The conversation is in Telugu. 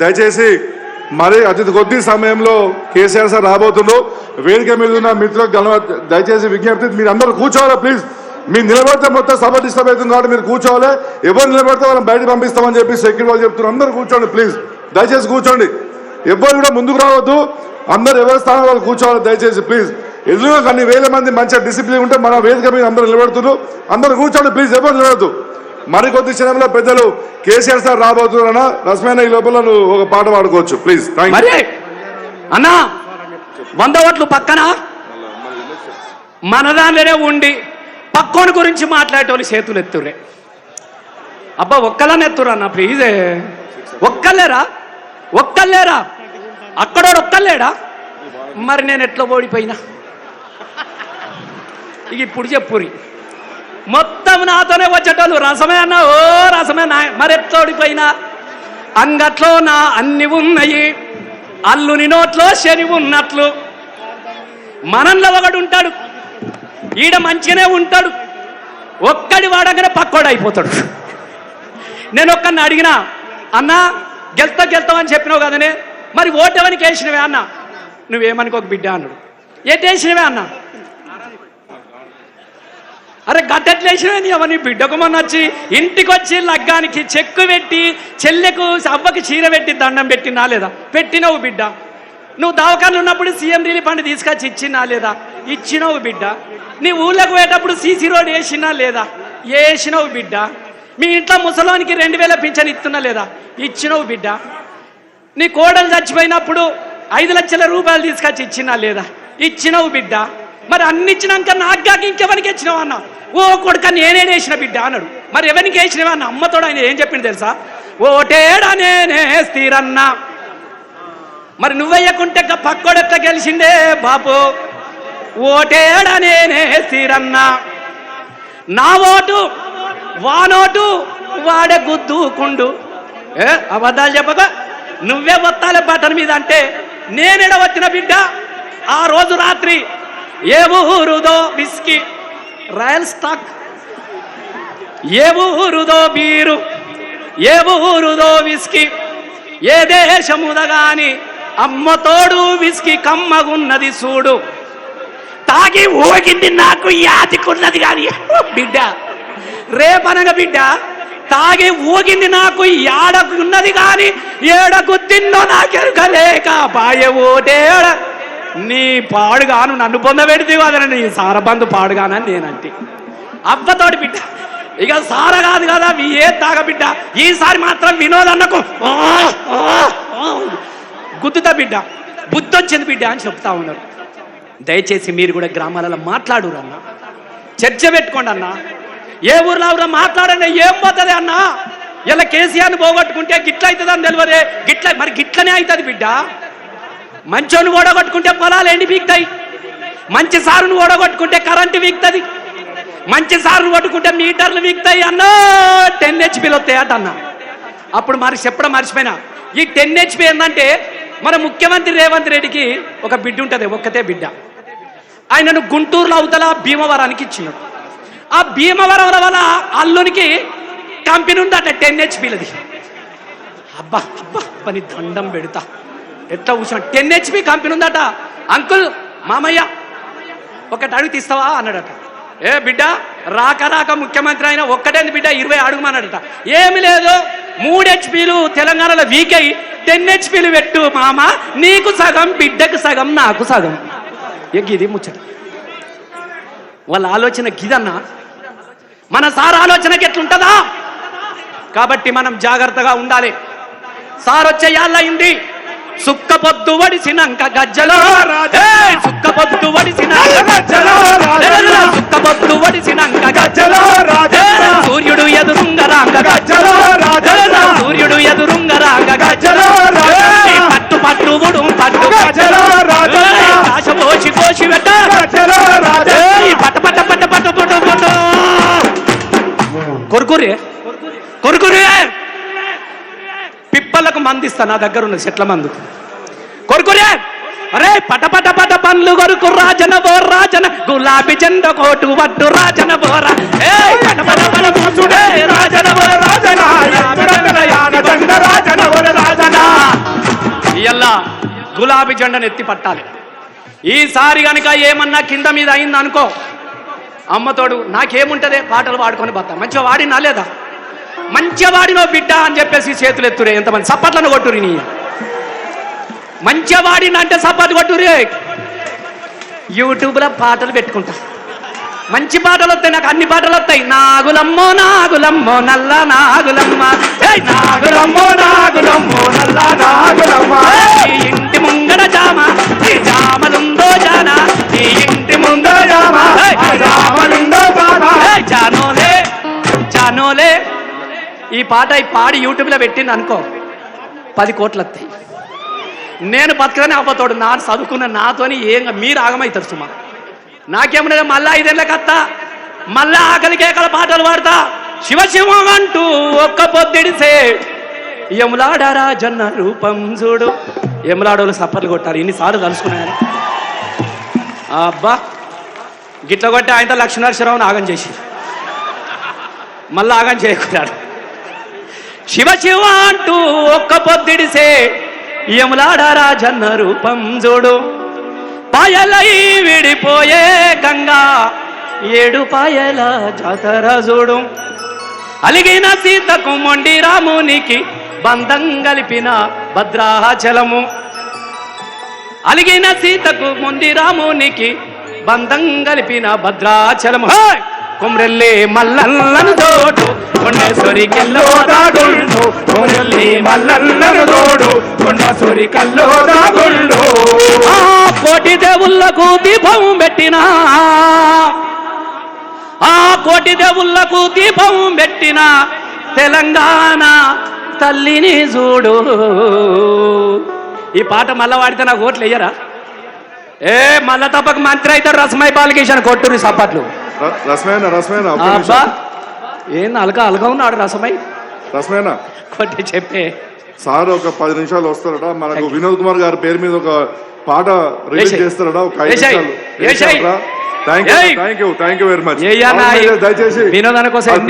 దయచేసి మరి అతి కొద్ది సమయంలో కేసీఆర్ సార్ రాబోతుండో వేదిక మీద ఉన్న మిత్రులకు దయచేసి విజ్ఞప్తి మీరు అందరూ కూర్చోవాలి ప్లీజ్. మీరు నిలబడితే మొత్తం సభ డిస్టర్బ్ అవుతుంది కాబట్టి మీరు కూర్చోవాలి. ఎవరు నిలబడితే వాళ్ళని బయట పంపిస్తామని చెప్పి సెక్యూరిటీ వాళ్ళు చెప్తున్నారు. అందరూ కూర్చోండి ప్లీజ్. దయచేసి కూర్చోండి. ఎవ్వరు కూడా ముందుకు రావద్దు. అందరు ఎవరి స్థానంలో వాళ్ళు కూర్చోవాలి దయచేసి ప్లీజ్. ఎదురుగా కొన్ని వేల మంది మంచిగా డిసిప్లిన్ ఉంటే మన వేదిక మీద అందరూ నిలబడుతున్నారు. అందరూ కూర్చోండి ప్లీజ్. ఎవరు నిలబడద్దు. మరికొద్ది క్షణంలో పెద్దలు కేసీఆర్ సార్ రాబోతున్నారన్న రసమైన ఈ లోపల నువ్వు ఒక పాట పాడుకోవచ్చు. ప్లీజ్ మరి! అన్నా వంద ఓట్లు పక్కన? మన దానిలోనే ఉండి పక్కోని గురించి మాట్లాడేటోళ్ళు చేతులు ఎత్తురే అబ్బా ఒక్కళ్ళని ఎత్తురన్నా ప్లీజే ఒక్కళ్ళేరా? ఒక్కలేరా అక్కడోడు ఒక్కలేడా మరి నేను ఎట్లా ఓడిపోయినా? ఇక ఇప్పుడు చెప్పురి మొత్తం నాతోనే వచ్చేటోళ్ళు. రసమే అన్న ఓ రసమే నా మరి అంగట్లో నా అన్ని ఉన్నాయి. అల్లుని నోట్లో శని ఉన్నట్లు. మనంలో ఒకడు ఉంటాడు. ఈడ మంచిగానే ఉంటాడు. ఒక్కడి వాడగానే పక్కోడు అయిపోతాడు నేను ఒక్కడిని అడిగినా అన్నా గెలుతా గెలుతామని చెప్పినావు కదనే మరి ఓటెవనికి వేసినవే అన్న? నువ్వేమనుకోక బిడ్డ అన్నాడు. ఏటి వేసినవే అన్నా? అరే గట్టెట్లేసినవి అవన్నీ బిడ్డకు మొన్న వచ్చి ఇంటికి వచ్చి లగ్గానికి చెక్కు పెట్టి చెల్లెకు అవ్వకి చీర పెట్టి దండం పెట్టినా లేదా? పెట్టినవు బిడ్డ. నువ్వు దవాఖాన ఉన్నప్పుడు సీఎం రిలీఫ్ ఫండ్ తీసుకొచ్చి ఇచ్చినా లేదా? ఇచ్చినవు బిడ్డ. నీ ఊళ్ళోకి పోయేటప్పుడు సీసీ రోడ్ వేసినా లేదా? వేసినవు బిడ్డ. మీ ఇంట్లో ముసలోనికి రెండు వేల పింఛన్ ఇస్తున్నా లేదా? ఇచ్చినవు బిడ్డ. నీ కోడలు చచ్చిపోయినప్పుడు ఐదు లక్షల రూపాయలు తీసుకొచ్చి ఇచ్చినా లేదా? ఇచ్చినవు బిడ్డ. మరి అన్నిచ్చినాక నాగ్గాకి ఇంకెవరికి ఇచ్చినావు అన్నా? ఓ కొడుక నేనే వేసిన బిడ్డ అన్నాడు. మరి ఎవరికి వేసినవా అన్న అమ్మతోడు ఆయన ఏం చెప్పింది తెలుసా? ఓటేడా నేనే స్థిరన్నా. మరి నువ్వెయ్యకుంటే గా ఎట్లా గెలిచిండే బాపు? ఓటేడా నేనే స్థిరన్నా. నా ఓటు వానోటు వాడే గుద్దుకుండు ఏ అబద్ధాలు చెప్పక? నువ్వే వత్తాలే బటన్ మీద అంటే నేనేడ వచ్చిన బిడ్డ ఆ రోజు రాత్రి ఏ ఊరుదో బిస్కి రాయల్ స్టాక్. ఏ ఊరుదో బీరు ఏ ఊరుదో విస్కీ ఏ దేశముదగాని అమ్మ తోడు విస్కీ కమ్మగున్నది చూడు. తాగి ఊగింది నాకు యాతికున్నది కానీ. బిడ్డ రేపనగ బిడ్డ తాగి ఊగింది నాకు యాడకున్నది కానీ ఏడకు తిన్నో నాకెరుకలేక బాయ ఓటేడ. నీ పాడుగాను నన్ను పొందబెడితే కదనండి నీ సారబంధు పాడుగానని నేనంటే. అవ్వతోటి బిడ్డ. ఇక సార కాదు కదా మీ ఏ తాగ బిడ్డ. ఈసారి మాత్రం వినోద్ అన్నకు గుద్దుతా బిడ్డ. బుద్ధి వచ్చింది బిడ్డ అని చెప్తా ఉన్నారు. దయచేసి మీరు కూడా గ్రామాలలో మాట్లాడురు అన్న. చర్చ పెట్టుకోండి అన్న. ఏ ఊర్లో ఊర్లో మాట్లాడండి ఏం పోతుంది అన్న. ఇలా కేసీఆర్ని పోగొట్టుకుంటే గిట్ల అవుతుందని తెలియదే గిట్ల మరి గిట్లనే అవుతుంది బిడ్డ. మంచోని ఓడగొట్టుకుంటే పొలాలు ఎండి పీక్తాయి? మంచి సారును ఓడగొట్టుకుంటే కరెంటు వీక్తుంది మంచి సారును కొట్టుకుంటే మీటర్లు వీక్తాయి అన్న. టెన్ హెచ్పీలు వస్తాయట అన్న. అప్పుడు మరి చెప్పడం మర్చిపోయినా. ఈ టెన్ హెచ్పి ఏంటంటే మన ముఖ్యమంత్రి రేవంత్ రెడ్డికి ఒక బిడ్డ ఉంటుంది ఒక్కతే బిడ్డ. ఆయనను గుంటూరులో అవతల భీమవరానికి ఇచ్చినాడు. ఆ భీమవరం వల్ల అల్లునికి కంపెనీ ఉందట టెన్ హెచ్పీలది. అబ్బా అబ్బా పని దండం పెడతా. ఎట్లా కూర్చో టెన్ హెచ్పి కంపెనీ ఉందట. అంకుల్ మామయ్య ఒకటి అడుగు తీస్తావా? అన్నాడట. ఏ బిడ్డ రాక రాక ముఖ్యమంత్రి అయినా ఒక్కటేంది బిడ్డ? ఇరవై అడుగుమన్నాడట. ఏమి లేదు మూడు హెచ్పీలు తెలంగాణలో వీక్ అయ్యి టెన్ హెచ్పీలు పెట్టు మామ నీకు సగం బిడ్డకు సగం నాకు సగం. ఏ గిది ముచ్చట. వాళ్ళ ఆలోచన గిదన్నా. మన సార్ ఆలోచనకి ఎట్లుంటుందా? కాబట్టి మనం జాగ్రత్తగా ఉండాలి. సార్ వచ్చే యాళ్ళయింది సుక్క పొద్దు వడిసినంక గజ్జలో! సుక్క పొద్దు వడిసినంక గజ్జలో సుక్క పొద్దు వడిసినంక గజ్జలో సూర్యుడు ఎదురుంగరాంగ గజ్జలో సూర్యుడు ఎదురుంగరాంగ గజ్జలో! పట్టు పట్టు ఉడు పట్టు గజ్జలో ఆశ పోసి పోసి పెట్ట ఏయ్! పట్ట పట్ట పట్ట పట్ట పట్ట పట్ట. కొరుకురే. కొరుకురే. పిప్పలకు మందిస్తా నా దగ్గర ఉన్న చెట్ల మందు. కొరుకురే అరే పట పట పట పండ్లు కొరుకు రాజన బో రాజన గులాబీ జెండ కోటు వడ్డు రాజన బోరా ఏయ్ పట పట పట పోసుడే రాజన బో రాజన రాజన బోర గులాబీ జెండను ఎత్తి పట్టాలి. ఈసారి గనక ఏమన్నా కింద మీద అయింది అనుకో అమ్మతోడు నాకేముంటదే పాటలు పాడుకొని బతా మంచిగా వాడినా లేదా? మంచివాడినో బిడ్డ అని చెప్పేసి చేతులు ఎత్తురే. ఎంతమంది సప్పట్లను కొట్టురి నీ. మంచివాడిని అంటే సప్పట్లు కొట్టురే యూట్యూబ్లో పాటలు పెట్టుకుంటా. మంచి పాటలు వస్తాయి నాకు అన్ని పాటలు వస్తాయి. నాగులమ్మో నాగులమ్మో నల్ల నాగులమ్మ. నాగులమ్మో నాగులమ్మో నల్ల నాగులమ్మ. ఇంటి ముంగడ జామ జామలుందో జానా. ఈ పాట ఈ పాడి యూట్యూబ్లో పెట్టింది అనుకో. పది కోట్లు వస్తాయి నేను బతకనే అవ్వతోడు నా చదువుకున్న నాతోని ఏం మీరు ఆగమవుతారు సుమా. నాకేమన్నా మళ్ళా ఐదేళ్ళకి అత్తా. మళ్ళా ఆకలి కేకల పాటలు పాడతా. శివ శివం అంటూ ఒక్క పొద్దుడిసే యములాడారా జన్న రూపం చూడు. యములాడోళ్ళు సప్పర్లు కొట్టారు. ఇన్నిసార్లు తలుసుకున్నాను అబ్బా. గిట్ల కొట్టి ఆయనతో లక్ష్మీనరసరావుని ఆగం చేసి. మళ్ళా ఆగం చేయకున్నాడు. శివ శివ అంటూ ఒక్క పొద్దుడిసే యములాడారా జన్న రూపం చూడు. పాయలై విడిపోయే గంగా ఏడు పాయల జాతర చూడు. అలిగిన సీతకు మొండి రామునికి బంధం కలిపిన భద్రాచలము. అలిగిన సీతకు మొండి రామునికి బంధం కలిపిన భద్రాచలము. హే! కొమ్రెల్లి మల్లన్నను తోడు కొండేశ్వరి కెల్లో దాగుండు కొమ్రెల్లి మల్లన్నను తోడు కొండేశ్వరి కల్లో దాగుండు ఆ కోటి దేవుళ్ళకు దీపం పెట్టినా ఆ కోటి దేవుళ్ళకు దీపం పెట్టిన తెలంగాణ తల్లిని చూడు. ఈ పాట మళ్ళా వాడితే నాకు ఓట్లు వేయరా? ఏ మళ్ళా తప్పక మంత్రి అయితే రసమై బాలకిషన్ కొట్టుని సప్పట్లు. రసమేనా రసమేనా? అబ్బా. ఏం అలక అలగా ఉన్నాడు రసమై. రసమేనా? కొట్టి చెప్పే. సార్ ఒక పది నిమిషాలు వస్తారట. మనకు వినోద్ కుమార్ గారి పేరు మీద ఒక పాట రిలీజ్. చేస్తారట. ఒక. Thank you. Thank you thank you very much దయచేసి. వినోదాని కోసం